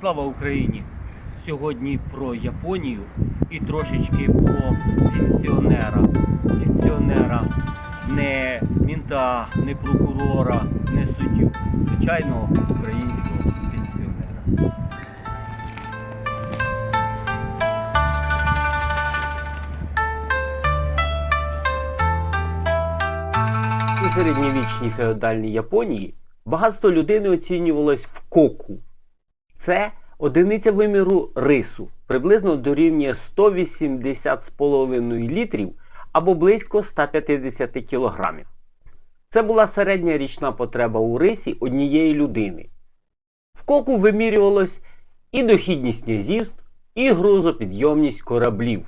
Слава Україні! Сьогодні про Японію і трошечки про пенсіонера. Пенсіонера не мінта, не прокурора, не суддю. Звичайного українського пенсіонера. У середньовічній феодальній Японії багатство людини оцінювалось в коку. Це одиниця виміру рису, приблизно дорівнює 180,5 літрів або близько 150 кілограмів. Це була середня річна потреба у рисі однієї людини. В коку вимірювалось і дохідність князівств, і грузопідйомність кораблів.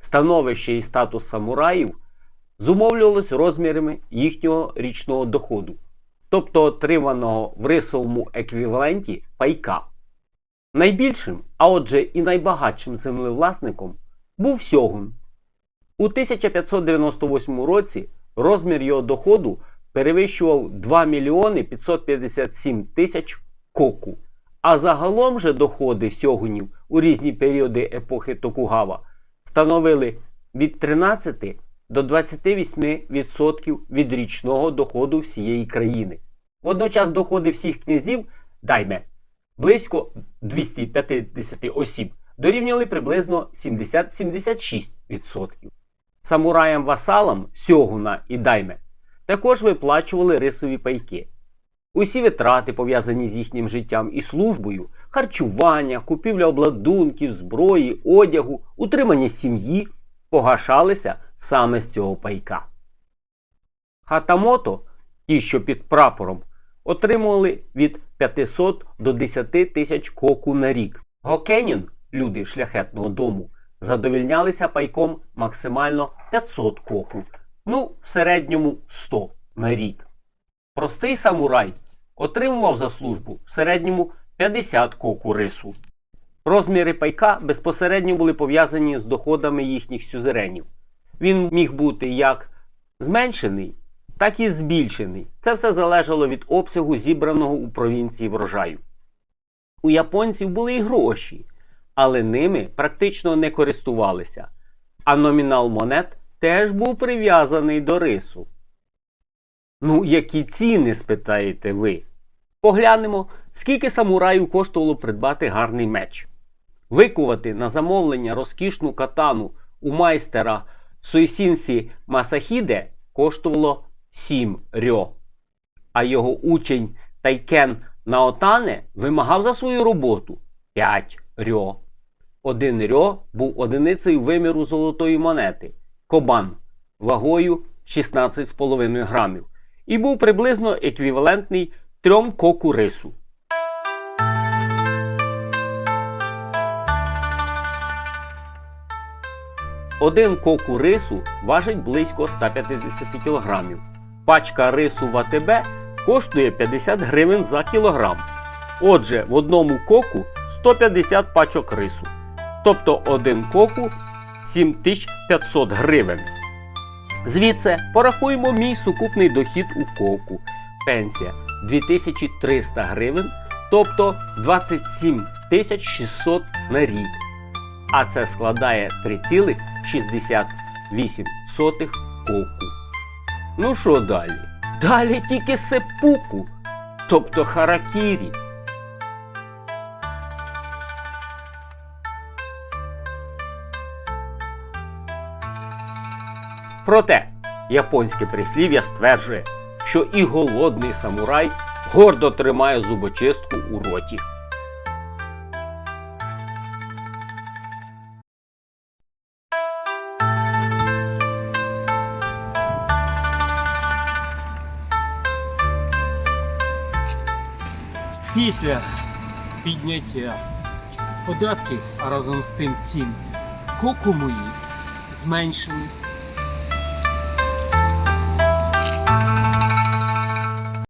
Становище і статус самураїв зумовлювалось розмірами їхнього річного доходу, тобто отриманого в рисовому еквіваленті пайка. Найбільшим, а отже і найбагатшим землевласником був Сьогун. У 1598 році розмір його доходу перевищував 2 мільйони 557 тисяч коку. А загалом же доходи сьогунів у різні періоди епохи Токугава становили від 13 до 28% від річного доходу всієї країни. Водночас доходи всіх князів дайме близько 250 осіб дорівнювали приблизно 70-76%. Самураям-васалам сьогуна і дайме також виплачували рисові пайки. Усі витрати, пов'язані з їхнім життям і службою, харчування, купівля обладунків, зброї, одягу, утримання сім'ї погашалися саме з цього пайка. Хатамото, ті, що під прапором, отримували від 500 до 10 тисяч коку на рік. Гокенін, люди шляхетного дому, задовільнялися пайком максимально 500 коку, ну, в середньому 100 на рік. Простий самурай отримував за службу в середньому 50 коку рису. Розміри пайка безпосередньо були пов'язані з доходами їхніх сюзеренів. Він міг бути як зменшений, так і збільшений. Це все залежало від обсягу зібраного у провінції врожаю. У японців були і гроші, але ними практично не користувалися. А номінал монет теж був прив'язаний до рису. Ну, які ціни, спитаєте ви? Поглянемо, скільки самураю коштувало придбати гарний меч. Викувати на замовлення розкішну катану у майстера Суйсінсі Масахіде коштувало 7 рьо. А його учень Тайкен Наотане вимагав за свою роботу 5 рьо. Один рьо був одиницею виміру золотої монети кобан вагою 16,5 грамів і був приблизно еквівалентний трьом коку рису. Один коку рису важить близько 150 кг. Пачка рису в АТБ коштує 50 гривень за кілограм. Отже, в одному коку 150 пачок рису. Тобто один коку 7500 гривень. Звідси порахуємо мій сукупний дохід у коку. Пенсія 2300 гривень, тобто 27 600 на рік. А це складає 3,68 коку. Ну що далі? Далі тільки сепуку, тобто харакірі. Проте японське прислів'я стверджує, що і голодний самурай гордо тримає зубочистку у роті. Після підняття податків, а разом з тим цін, кокумої зменшились